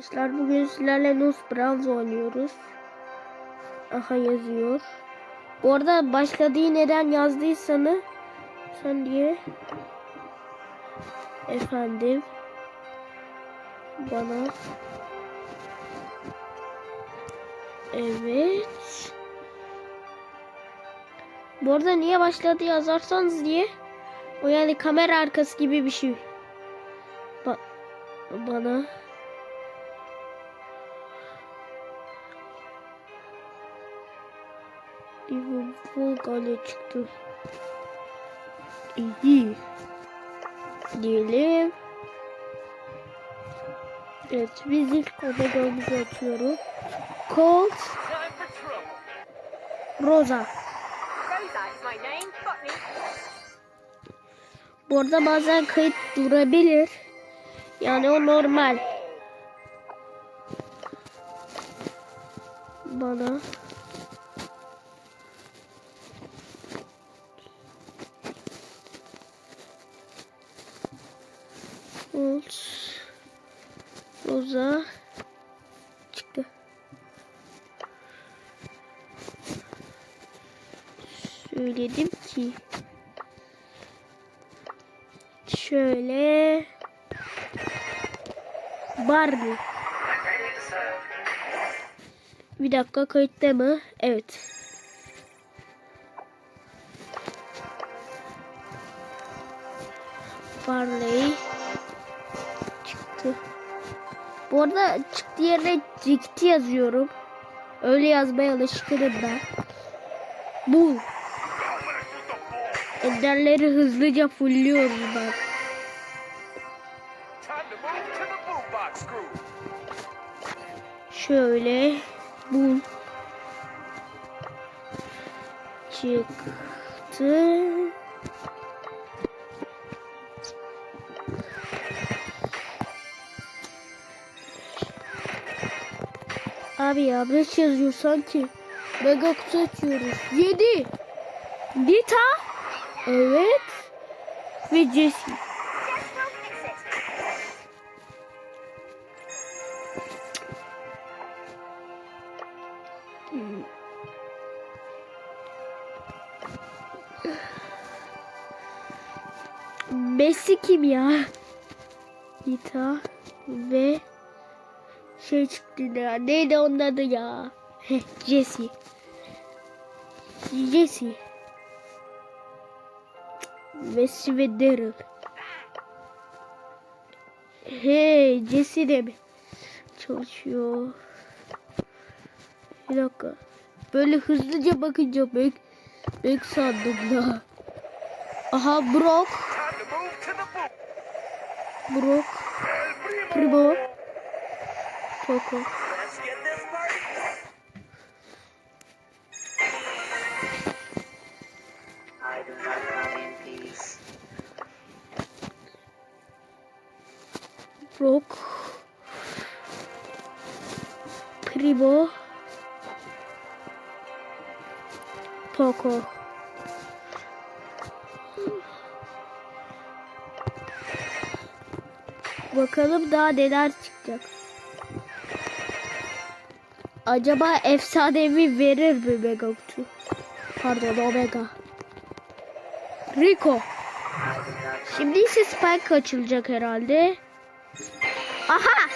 Arkadaşlar bugün sizlerle Nus Bronze oynuyoruz. Aha yazıyor. Bu arada başladığı neden yazdıysanız sen diye efendim bana evet bu arada niye başladı yazarsanız diye o yani kamera arkası gibi bir şey ba bana Liverpool gole çıktı. İyi. Diyelim. Evet biz ilk omegamizi açıyoruz. Colt Time for trouble. Rosa. Bu arada bazen kayıt durabilir. Yani o normal. Bana Rosa çıktı. Söyledim ki şöyle Barbie. Bir dakika kayıtta mı? Evet. Barley Bu arada çıktı yerine cikti yazıyorum. Öyle yazmaya alışkınım ben. Bu. Enderleri hızlıca boombox groove. Şöyle bul çıktı. Abi ya 5 yazıyor sanki. Mega kutu açıyoruz. 7. Dita. Evet. Ve Jessie. Messi kim ya? Dita ve şey çıktı ya. Neydi onun adı ya? Jesse. Jesse. Messi ve Daryl. Hey Jesse de mi? Çalışıyor. Bir dakika. Böyle hızlıca bakınca ben, ben sandım ya. Aha Brock. Brock. Primo. Peace. Brock. Primo. Poco. Bakalım daha neler çıkacak. Acaba efsanevi verir mi Mega Kutu? Pardon Omega. Rico. Şimdi ise Spike açılacak herhalde. Aha!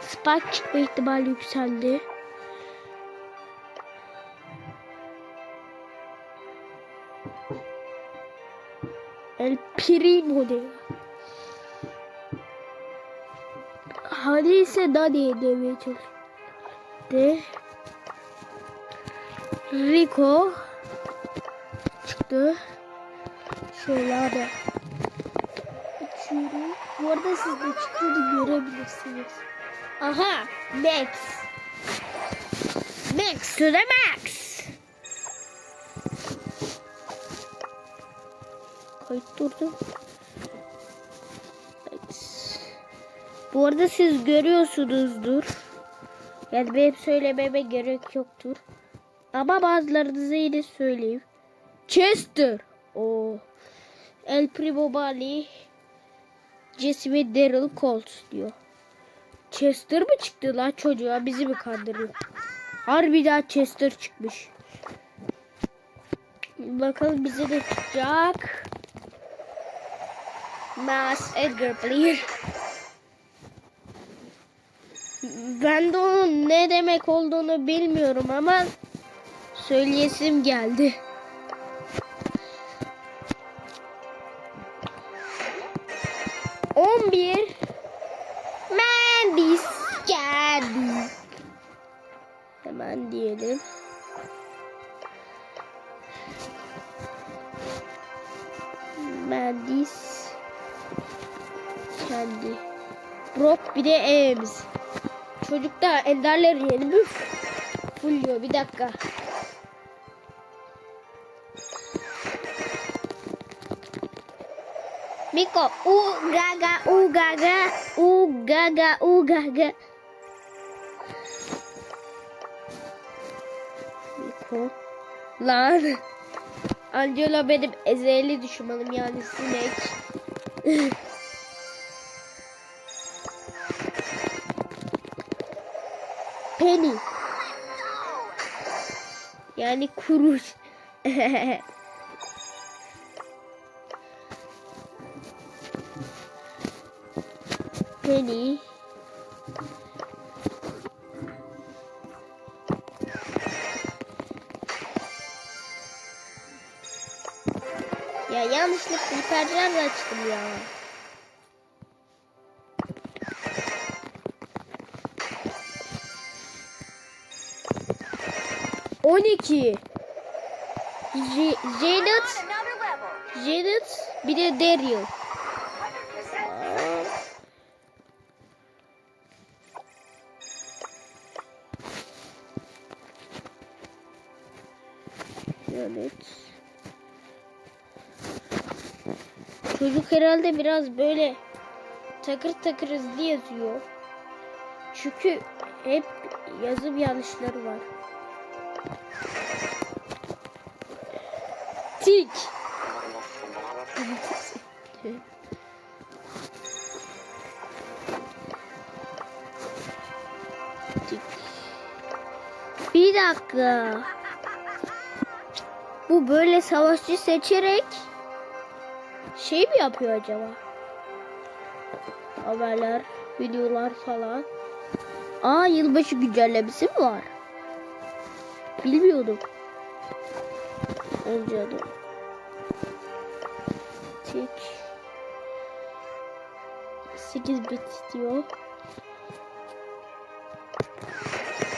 Spike çıkma ihtimali yükseldi. El Primo de. Hadi ise Dani'ye demeye çalışıyor. De. Rico çıktı. Şöyle abi. Açıyorum. Bu arada siz de çıktığını görebilirsiniz. Aha. Max. Max to the max. Kayıt durdu. Max. Bu arada siz görüyorsunuzdur. Yani benim söylememe gerek yoktur. Ama bazılarınıza yine söyleyeyim. Chester. O. El Primo Bali. Jesse Daryl Colt diyor. Chester mı çıktı lan çocuğa bizi mi kandırıyor? Harbiden Chester çıkmış. Bakalım bize de çıkacak. Mass Edgar Player. Ben de onun ne demek olduğunu bilmiyorum ama söyleyesim geldi. On bir Mandis geldi. Hemen diyelim. Mandis kendi. Brock bir de Ems. Çocuk da enderler yeni mi? Fulluyor bir dakika. Miko, u gaga, u gaga, u gaga, u gaga. Miko. Lan. Angela benim ezeli düşmanım yani sinek. Penny. Yani kuruş. Penny. Ya yanlışlıkla hipercan açtım ya. On iki. J- Janet. Janet, bir de Daryl. 100%. Evet. Çocuk herhalde biraz böyle takır takır hızlı yazıyor. Çünkü hep yazım yanlışları var. Tik. Tik. Bir dakika. Bu böyle savaşçı seçerek şey mi yapıyor acaba? Haberler, videolar falan. Aa yılbaşı güncellemesi mi var? Bilmiyordum. Önce Tik. 8 bit diyor.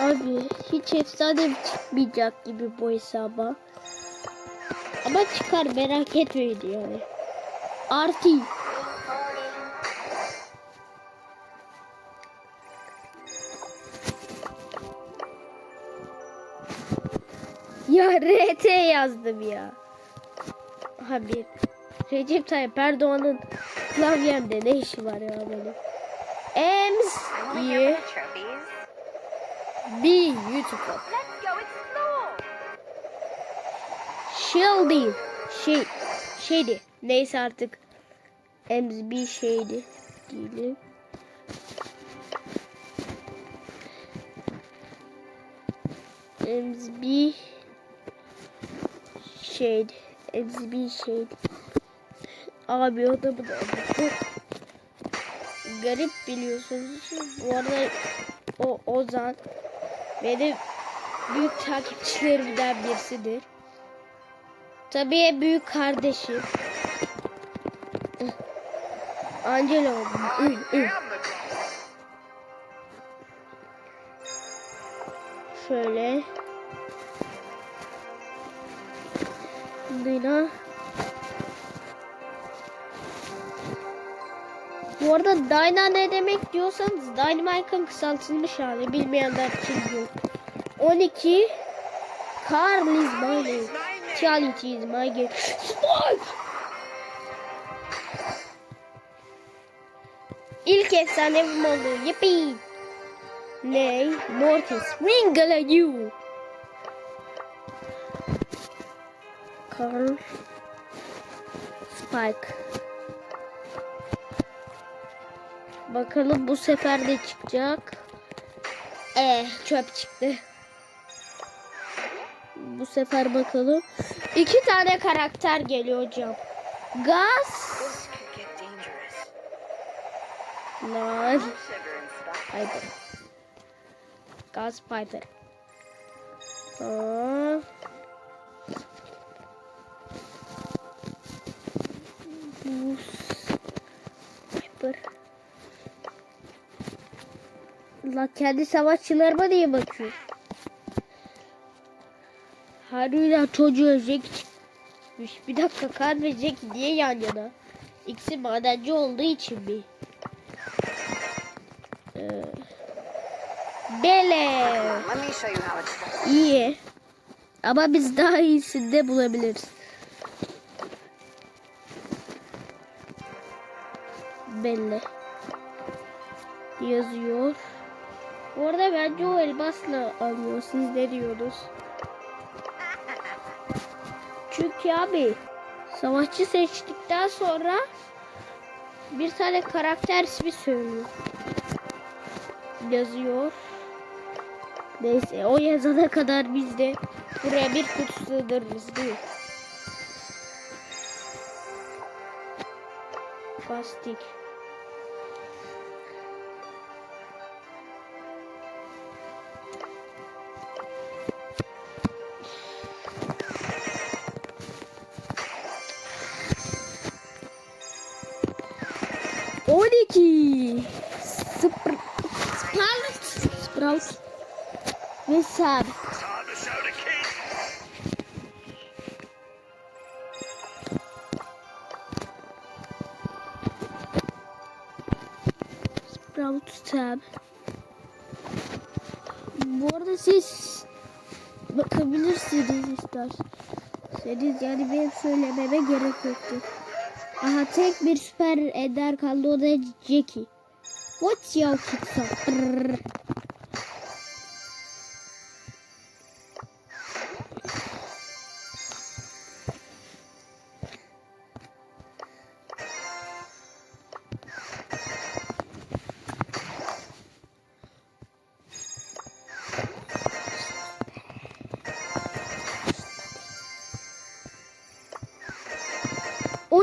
Abi hiç efsane çıkmayacak gibi bu hesaba. Ama çıkar merak etmeyin yani. Artı. Ya RT yazdım ya. Abi Recep Tayyip Erdoğan'ın klavyemde ne işi var ya benim? Ems iyi. go explore. Shield Şey şeydi. Neyse artık. Ems bir şeydi. Değilim. Ems bir şeydi. Ems bir şeydi. Abi o da bu da çok garip biliyorsunuz. Bu arada o Ozan benim büyük takipçilerimden birisidir. Tabii büyük kardeşim. Angelo. Şöyle. Dina. Bu arada Dyna ne demek diyorsanız Dynamite'ın kısaltılmış hali bilmeyenler için yok. 12 Carl is my name. Charlie is my game. Spike! İlk efsanevim oldu. Yippee! Ney? Mortis. Ringala you. Carl. Spike. Bakalım bu sefer de çıkacak. Eh çöp çıktı. Bu sefer bakalım. İki tane karakter geliyor hocam. Gaz. Lan. Piper. Gaz Piper. Aa. Buz. Piper. La kendi savaşçılarıma niye bakıyor? Harbiden çocuğu Jack çıkmış. Bir dakika kan ve Jack niye yan yana? İkisi madenci olduğu için mi? Ee, Bele. İyi. Ama biz daha iyisini de bulabiliriz. Belli. Yazıyor. Bu arada bence o elmasla alıyor. Siz ne diyorsunuz? Çünkü abi savaşçı seçtikten sonra bir tane karakter ismi söylüyor. Yazıyor. Neyse o yazana kadar biz de buraya bir kutu sığdırırız değil mi? Plastik. Kral ve sabit. Sprout tab. Bu arada siz bakabilirsiniz isterseniz. Yani benim söylememe gerek yoktu. Aha tek bir süper eder kaldı o da Jackie. What's your kick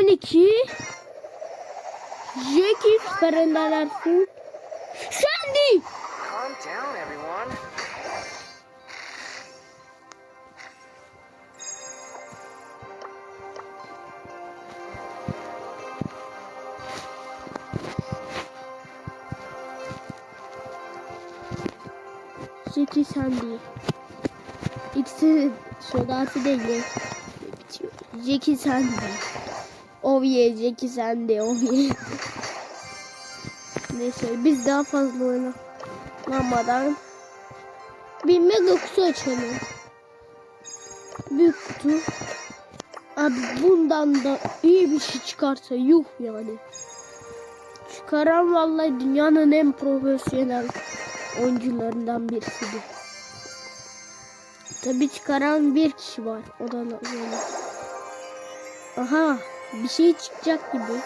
12 Jackie Ferendalar Fu Sandy Jackie Sandy. İkisi sodası değil. Jackie Sandy. Yeah Jackie Sandy. Oh yeah. Neyse biz daha fazla oynamadan bir mega kutu açalım. Büyük kutu. Abi bundan da iyi bir şey çıkarsa yuh yani. Çıkaran vallahi dünyanın en profesyonel oyuncularından birisidir. Tabi çıkaran bir kişi var. O da böyle. Aha bir şey çıkacak gibi.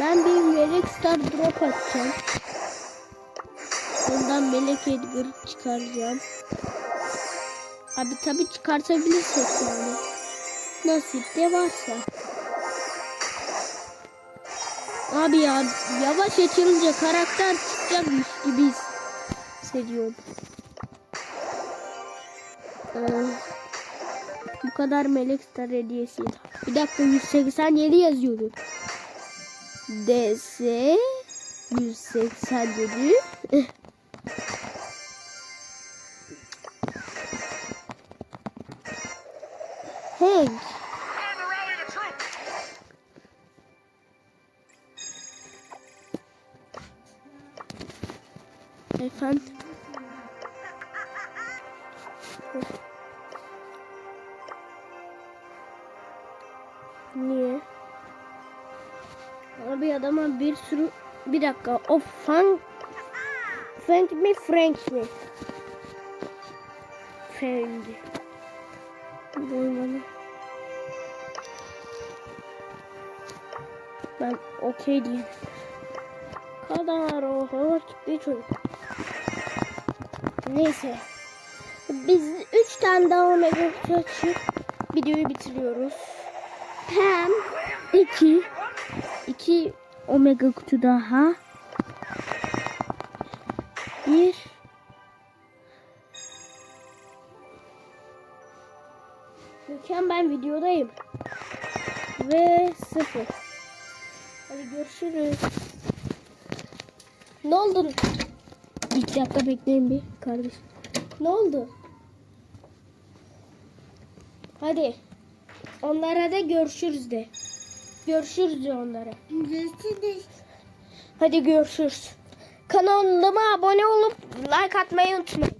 Ben bir melek star drop atacağım. Ondan melek Edgar çıkaracağım. Abi tabi çıkartabilirsek yani. Nasip de varsa. Abi ya yavaş açılınca karakter çıkacakmış gibi hissediyorum. Ee, bu kadar Melek Star hediyesi. Bir dakika 187 yazıyordu. DS 187 Hank dakika o Frank Frank mi Frank mi? Frank. Boymanı. Ben okey diyeyim. Kadar oho gitti çocuk. Neyse. Biz üç tane daha omega açıp videoyu bitiriyoruz. Hem iki iki omega kutu daha. Bir. Mükemmel videodayım. Ve sıfır. Hadi görüşürüz. Ne oldu? Bir dakika bekleyin bir kardeş. Ne oldu? Hadi. Onlara da görüşürüz de görüşürüz onlara Görüşürüz. Hadi görüşürüz. Kanalıma abone olup like atmayı unutmayın.